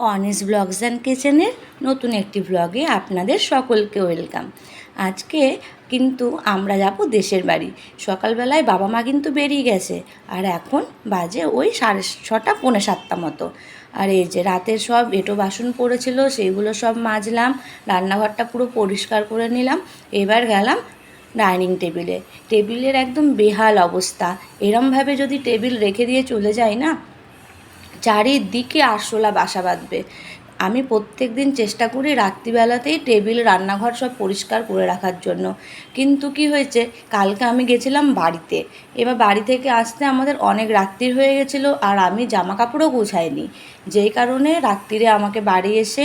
অনেস blogs and কিচেনের নতুন একটি ব্লগে আপনাদের সকলকে ওয়েলকাম। আজকে কিন্তু আমরা যাব দেশের বাড়ি। সকালবেলায় বাবা মা কিন্তু বেরিয়ে গেছে আর এখন বাজে ওই সাড়ে ছটা, পৌনে সাতটা মতো। আর এই যে রাতের সব এঁটো বাসন পড়েছিল, সেইগুলো সব মাজলাম, রান্নাঘরটা পুরো পরিষ্কার করে নিলাম, এবার গেলাম ডাইনিং টেবিলে। টেবিলের একদম বেহাল অবস্থা। এরমভাবে যদি টেবিল রেখে দিয়ে চলে যায় না চারিদিকে আরশোলা বাসা বাঁধবে। আমি প্রত্যেক দিন চেষ্টা করি রাত্রিবেলাতেই টেবিল, রান্নাঘর সব পরিষ্কার করে রাখার জন্য। কিন্তু কি হয়েছে, কালকে আমি গেছিলাম বাড়িতে। এবার বাড়ি থেকে আসতে আমাদের অনেক রাত্রির হয়ে গেছিল আর আমি জামা কাপড়ও গোছাইনি। যেই কারণে রাত্রিরে আমাকে বাড়ি এসে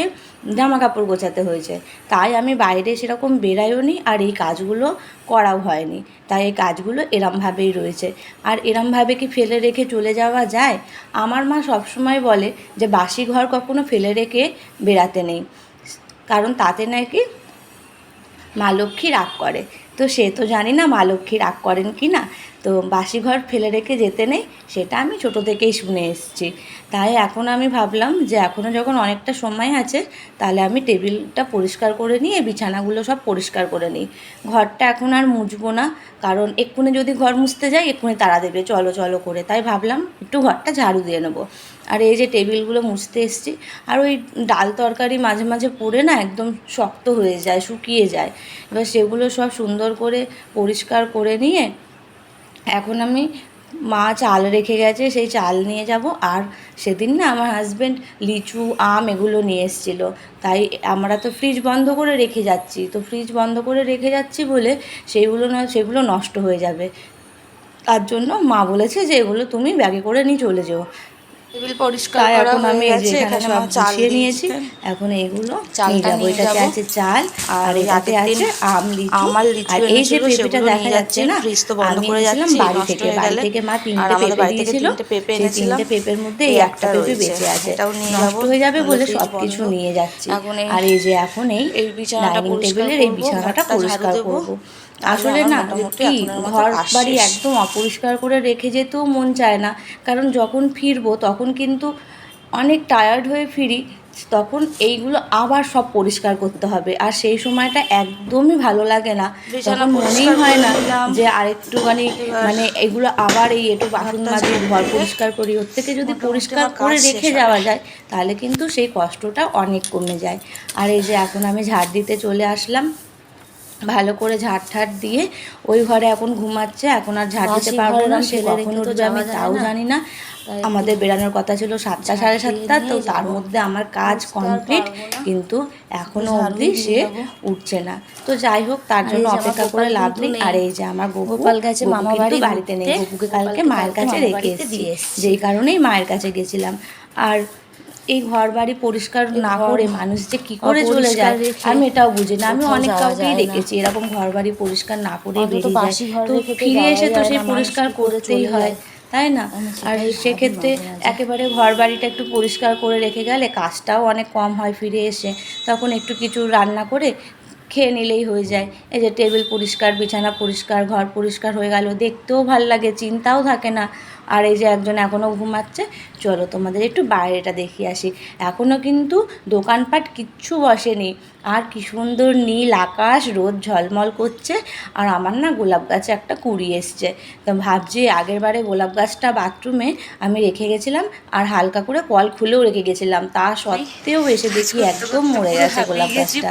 জামা কাপড় গোছাতে হয়েছে। তাই আমি বাইরে সেরকম বেরাইও নি আর এই কাজগুলো করাও হয়নি। তাই এই কাজগুলো এরমভাবেই রয়েছে। আর এরমভাবে কি ফেলে রেখে চলে যাওয়া যায়? আমার মা সবসময় বলে যে, বাসি ঘর কখনো ফেলে রেখে বেরাতে নেই। কারণ তাতে নাকি মা লক্ষ্মী রাগ করে। তো সে তো জানি না মা লক্ষ্মী রাগ করেন কি না। তো বাসি ঘর ফেলে রেখে যেতে নেই, সেটা আমি ছোটো থেকেই শুনে এসেছি। তাই এখন আমি ভাবলাম যে এখনও যখন অনেকটা সময় আছে, তাহলে আমি টেবিলটা পরিষ্কার করে নিয়ে বিছানাগুলো সব পরিষ্কার করে নিই। ঘরটা এখন আর মুছবো না, কারণ এক্ষুনি যদি ঘর মুছতে যাই, এক্ষুনি তাড়া দেবে, চলো চলো করে। তাই ভাবলাম একটু ঘরটা ঝাড়ু দিয়ে নেব। আর এই যে টেবিলগুলো মুছতে এসেছি, আর ওই ডাল তরকারি মাঝে মাঝে পড়ে না একদম শক্ত হয়ে যায়, শুকিয়ে যায়। এবার সেগুলো সব সুন্দর করে পরিষ্কার করে নিয়ে এখন আমি মা চাল রেখে গেছে, সেই চাল নিয়ে যাব। আর সেদিন না আমার হাজব্যান্ড লিচু, আম এগুলো নিয়ে এসেছিল। তাই আমরা তো ফ্রিজ বন্ধ করে রেখে যাচ্ছি। তো ফ্রিজ বন্ধ করে রেখে যাচ্ছি বলে সেইগুলো না, সেগুলো নষ্ট হয়ে যাবে। তার জন্য মা বলেছে যে এগুলো তুমি ব্যাগে করে নিয়ে চলে যেও। টেবিল পরিষ্কার করা এখন আমি এই যে এখানে সব গুছিয়ে নিয়েছি। এখন এইগুলো চালটা নিয়ে এটাতে আছে চাল আর এটাতে আছে আম লিচু। আমার লিচু আর এই যে পেঁপেটা দেখা যাচ্ছে। না ফ্রিজ তো বন্ধ করে এনেছিলাম যাচ্ছি, বাড়ি থেকে বাড়ি থেকে মা তিনটে পেঁপে দিয়েছিল পেঁপে এনেছিলাম। তিনটে পেঁপের মধ্যে এই একটা পেঁপে বেঁচে আছে। এটাও নিয়ে নষ্ট হয়ে যাবে বলে সব কিছু নিয়ে যাচ্ছি। আর এই যে এখন এই ডাইনিং টেবিলের এই করব, বিছানাটা পরিষ্কার। করব। আসলে না কি ঘর বাড়ি একদম অপরিষ্কার করে রেখে যেতেও মন চায় না। কারণ যখন ফিরবো তখন কিন্তু অনেক টায়ার্ড হয়ে ফিরি তখন এইগুলো আবার সব পরিষ্কার করতে হবে। আর সেই সময়টা একদমই ভালো লাগে না। তখন মনেই হয় না যে আরেকটুখানি মানে এগুলো আবার এই একটু বাথরুম ঝাড়ু ঘর পরিষ্কার করি ওর থেকে যদি পরিষ্কার করে রেখে যাওয়া যায় তাহলে কিন্তু সেই কষ্টটা অনেক কমে যায়। আর এই যে এখন আমি ঝাড় দিতে চলে আসলাম ভালো করে ঝাড় ঠাট দিয়ে ওই ঘরে এখন ঘুমাচ্ছে এখন আর ঝাড় দিতে পারব না সে কখন উঠবে আমি তাও জানি না। আমাদের বেরানোর কথা ছিল সাতটা সাড়ে সাতটা তো তার মধ্যে আমার কাজ কমপ্লিট কিন্তু এখনও ঝাড়ু অবধি সে উঠছে না। তো যাই হোক তার জন্য অপেক্ষা করে লাভ নেই। আর এই যে আমার গোপু গোপাল গেছে মামা বাড়ি বাড়িতে নেই। গোপুকে কালকে মায়ের কাছে রেখে এসেছি। যেই কারণেই মায়ের কাছে গেছিলাম। আর এই ঘর বাড়ি পরিষ্কার না করে মানুষ যে কি করে চলে যায় আমি এটাও বুঝি না। আমি অনেক কাউকেই দেখেছি এরকম ঘর বাড়ি পরিষ্কার না করে বেরিয়ে যায়। তো ফিরে এসে তো সে সেই পরিষ্কার করতেই হয় তাই না? আর সেক্ষেত্রে। একেবারে ঘর বাড়িটা একটু পরিষ্কার করে রেখে গেলে কাজটাও অনেক কম হয় ফিরে এসে তখন একটু কিছু রান্না করে খেয়ে নিলেই হয়ে যায়। এই যে টেবিল পরিষ্কার বিছানা পরিষ্কার ঘর পরিষ্কার হয়ে গেল দেখতেও ভালো লাগে চিন্তাও থাকে না। আর এই যে একজন এখনও ঘুমাচ্ছে চলো তোমাদের একটু বাইরেটা দেখিয়ে আসি। এখনও কিন্তু দোকানপাট কিচ্ছু বসেনি। আর কি সুন্দর নীল আকাশ রোদ ঝলমল করছে। আর আমার না গোলাপ গাছে একটা কুড়ি এসছে। তো ভাবছি আগের বারে গোলাপ গাছটা বাথরুমে আমি রেখে গেছিলাম আর হালকা করে কল খুলেও রেখে গেছিলাম। তা সত্ত্বেও এসে দেখি একদম মরে গেছে গোলাপ গাছটা।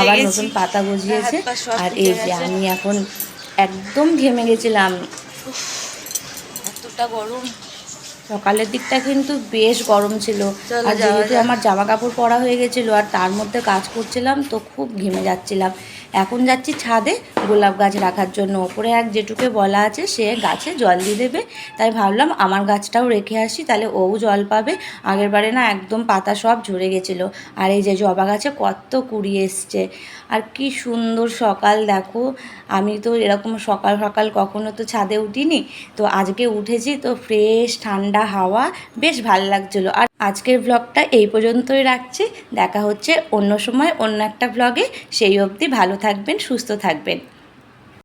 আবার নতুন পাতা গজিয়েছে সব আর এই যে আমি এখন একদম ঘেমে গেছিলাম। এতটা গরম। সকালের দিকটা কিন্তু বেশ গরম ছিল। আর যেহেতু আমার জামা কাপড় পরা হয়ে গেছিল আর তার মধ্যে কাজ করছিলাম তো খুব ঘেমে যাচ্ছিলাম। এখন যাচ্ছি ছাদে গোলাপ গাছ রাখার জন্য। ওপরে এক যেটুকে বলা আছে, সে গাছে জল দিয়ে দেবে। তাই ভাবলাম আমার গাছটাও রেখে আসি, তাহলে ও জল পাবে। আগের বারে না একদম পাতা সব ঝরে গেছিল। আর এই যে জবা গাছে কত কুড়ি এসছে। আর কি সুন্দর সকাল, দেখো। আমি তো এরকম সকাল সকাল কখনো তো ছাদে উঠিনি। তো আজকে উঠেছি, তো ফ্রেশ, ঠান্ডা হাওয়া, বেশ ভালো লাগছিল। আর আজকের ব্লগটা এই পর্যন্তই রাখছি। দেখা হচ্ছে অন্য সময় অন্য একটা ব্লগে সেই অবধি ভালো থাকবেন, সুস্থ থাকবেন।